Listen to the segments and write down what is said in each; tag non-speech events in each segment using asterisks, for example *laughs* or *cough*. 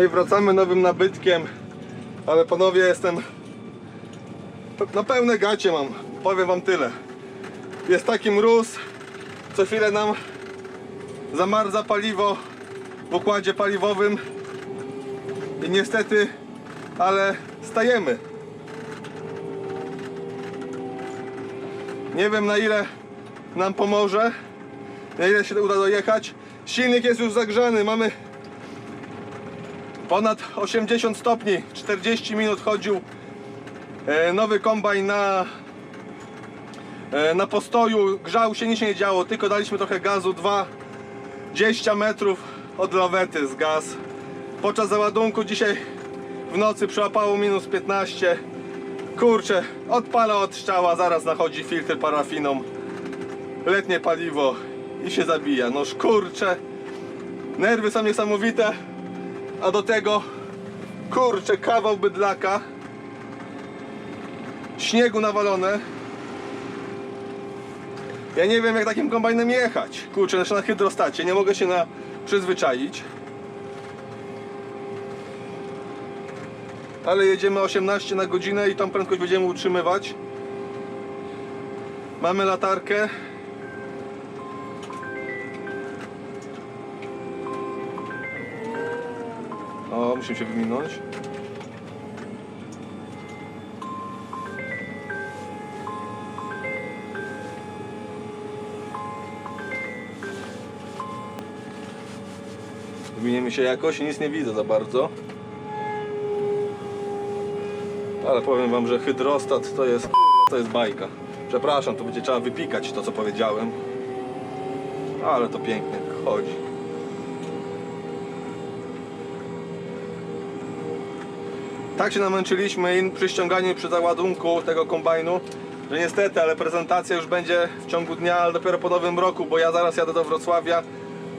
No i wracamy nowym nabytkiem. Ale panowie jestem na pełne gacie mam. Powiem wam tyle. Jest taki mróz, co chwilę nam zamarza paliwo w układzie paliwowym i niestety, ale stajemy. Nie wiem na ile nam pomoże, na ile się uda dojechać. Silnik jest już zagrzany, mamy ponad 80 stopni, 40 minut chodził e, nowy kombajn na, e, na postoju, grzał się, nic nie działo, tylko daliśmy trochę gazu, 20 metrów od lawety z gaz. Podczas załadunku dzisiaj w nocy przełapało minus 15. Kurczę, odpala od strzała, zaraz nachodzi filtr parafiną. Letnie paliwo i się zabija. No kurczę, nerwy są niesamowite, a do tego kurczę, kawał bydlaka, śniegu nawalone. Ja nie wiem jak takim kombajnem jechać. Kurczę, jeszcze na hydrostacie, nie mogę się na przyzwyczaić. Ale jedziemy 18 na godzinę i tą prędkość będziemy utrzymywać. Mamy latarkę. Musimy się wyminąć. Wyminiemy się jakoś, nic nie widzę za bardzo. Ale powiem wam, że hydrostat to jest to jest bajka. Przepraszam, to będzie trzeba wypikać to co powiedziałem. Ale to pięknie chodzi. Tak się namęczyliśmy przy ściąganiu przy załadunku tego kombajnu, że niestety, ale prezentacja już będzie w ciągu dnia, ale dopiero po nowym roku, bo ja zaraz jadę do Wrocławia.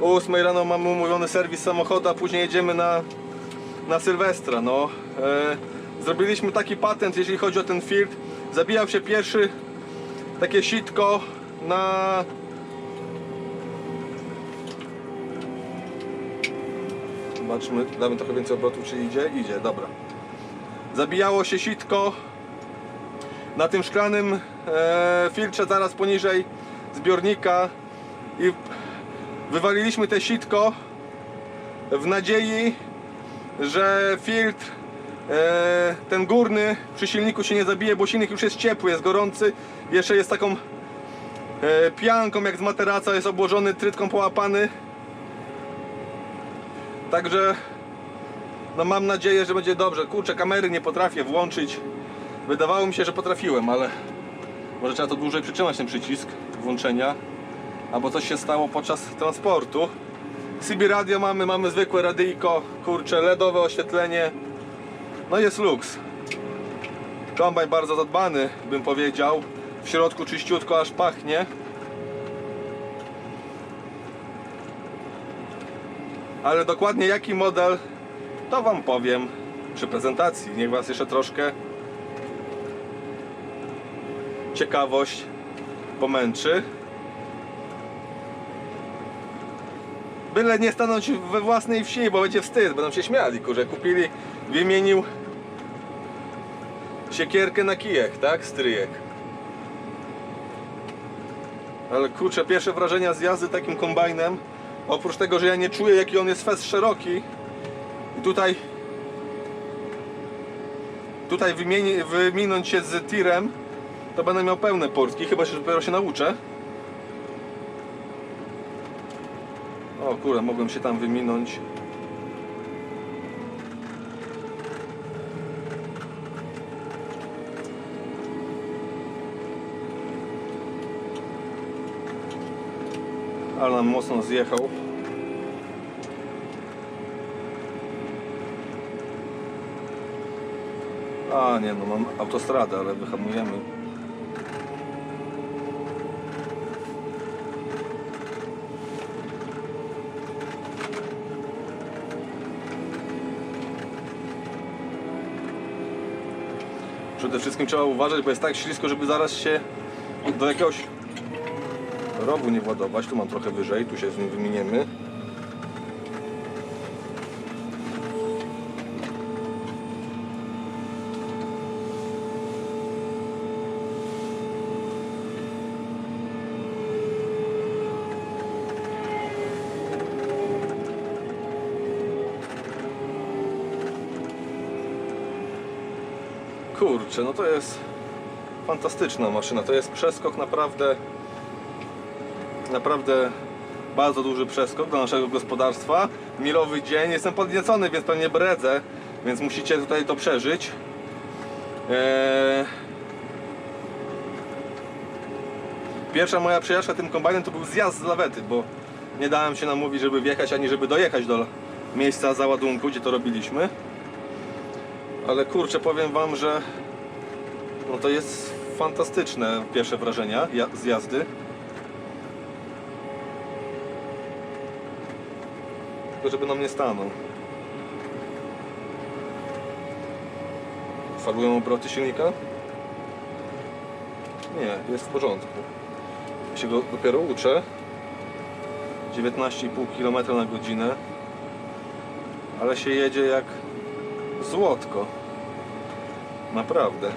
O 8 rano mamy umówiony serwis samochodu, a później jedziemy na, na Sylwestra. No. E, zrobiliśmy taki patent, jeżeli chodzi o ten filtr. Zabijał się pierwszy takie sitko na Zobaczmy, damy trochę więcej obrotów, czy idzie? Idzie, dobra. Zabijało się sitko na tym szklanym e, filtrze zaraz poniżej zbiornika i wywaliliśmy te sitko w nadziei, że filtr e, ten górny przy silniku się nie zabije, bo silnik już jest ciepły, jest gorący, jeszcze jest taką e, pianką jak z materaca, jest obłożony trytką połapany. Także no mam nadzieję, że będzie dobrze. Kurczę, kamery nie potrafię włączyć. Wydawało mi się, że potrafiłem, ale może trzeba to dłużej przytrzymać ten przycisk włączenia. Albo coś się stało podczas transportu. CB radio mamy, mamy zwykłe radyjko, kurczę, LEDowe oświetlenie. No jest luks. Kombajn bardzo zadbany, bym powiedział. W środku czyściutko aż pachnie. Ale dokładnie jaki model, to Wam powiem przy prezentacji. Niech Was jeszcze troszkę ciekawość pomęczy. Byle nie stanąć we własnej wsi, bo będzie wstyd, będą się śmiali, kurze. Kupili, wymienił siekierkę na kijek, tak? Stryjek. Ale kurczę, pierwsze wrażenia z jazdy takim kombajnem, oprócz tego, że ja nie czuję jaki on jest fest szeroki i tutaj tutaj wymieni, wyminąć się z tirem to będę miał pełne portki, chyba że dopiero się nauczę. O kurde, mogłem się tam wyminąć. Ale nam mocno zjechał A nie, no mam autostradę, ale wyhamujemy. Przede wszystkim trzeba uważać, bo jest tak ślisko, żeby zaraz się do jakiegoś rowu nie władować. Tu mam trochę wyżej, tu się z nim wyminiemy. Kurczę, no to jest fantastyczna maszyna. To jest przeskok naprawdę, naprawdę bardzo duży przeskok dla naszego gospodarstwa. Milowy dzień. Jestem podniecony, więc pewnie bredzę, więc musicie tutaj to przeżyć. Eee... Pierwsza moja przejażdżka tym kombajnem to był zjazd z lawety, bo nie dałem się namówić, żeby wjechać, ani żeby dojechać do miejsca załadunku, gdzie to robiliśmy. Ale kurczę, powiem wam, że no to jest fantastyczne pierwsze wrażenia z jazdy. Tylko żeby nam nie stanął. Falują obroty silnika? Nie, jest w porządku. Ja się go dopiero uczę. 19,5 km na godzinę. Ale się jedzie jak złotko. Naprawdę.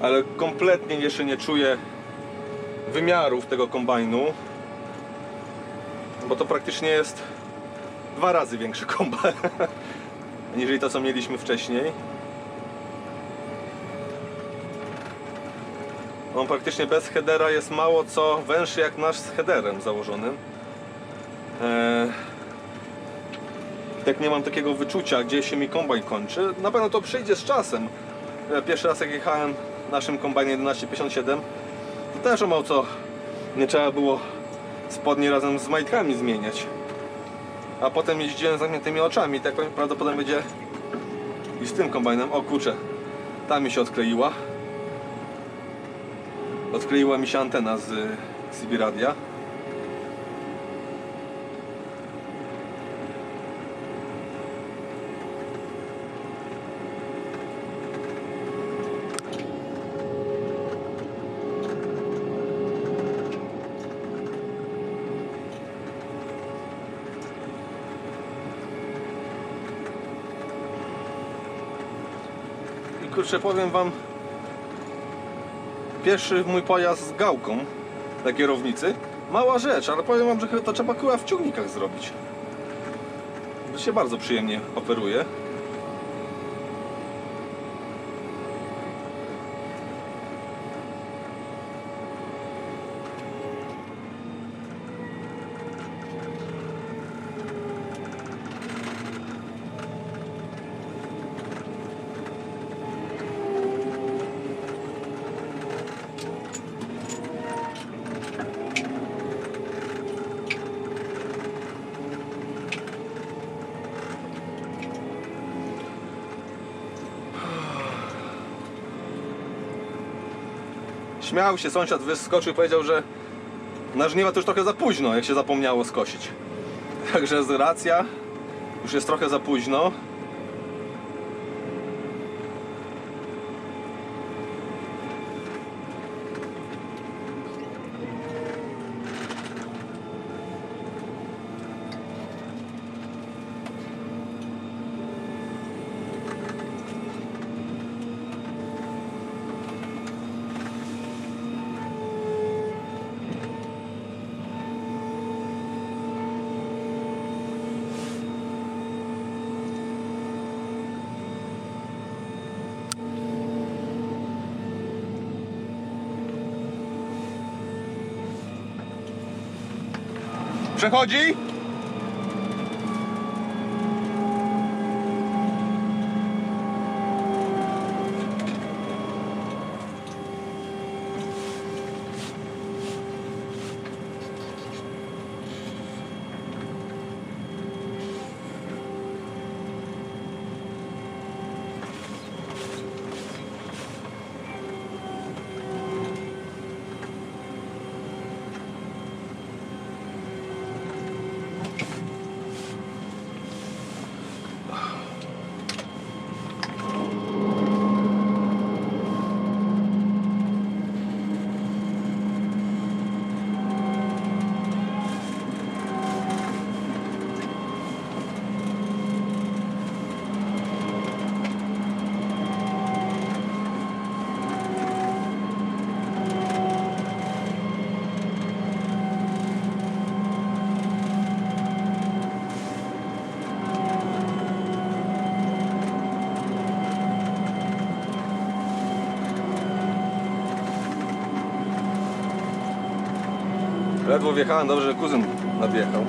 Ale kompletnie jeszcze nie czuję wymiarów tego kombajnu. Bo to praktycznie jest dwa razy większy kombajn. *laughs* Aniżeli to co mieliśmy wcześniej. On praktycznie bez headera jest mało co węższy jak nasz z headerem założonym. Eee, tak nie mam takiego wyczucia, gdzie się mi kombajn kończy. Na pewno to przyjdzie z czasem. Ja Pierwszy raz jak jechałem naszym kombajnie 1157, to też o mało nie trzeba było spodnie razem z majtkami zmieniać. A potem jeździłem z zamkniętymi oczami. Tak prawdopodobnie będzie i z tym kombajnem. O kurczę, ta mi się odkleiła. Odkleiła mi się antena z CB radia. Kurczę, powiem wam, pierwszy mój pojazd z gałką na kierownicy. Mała rzecz, ale powiem wam, że to trzeba chyba w ciągnikach zrobić. To się bardzo przyjemnie operuje. Śmiał się sąsiad, wyskoczył i powiedział, że na żniwa to już trochę za późno, jak się zapomniało skosić. Także jest racja, już jest trochę za późno. Przechodzi? Ledwo wjechałem, dobrze, że kuzyn nadjechał.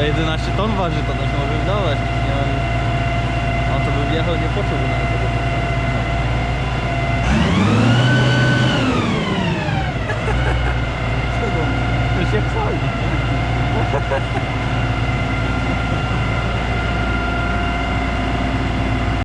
To 11 ton waży, to też może wydawać. Nie wiem. On to by wjechał, nie poczułby nawet tego. *laughs* To się chwali. *laughs*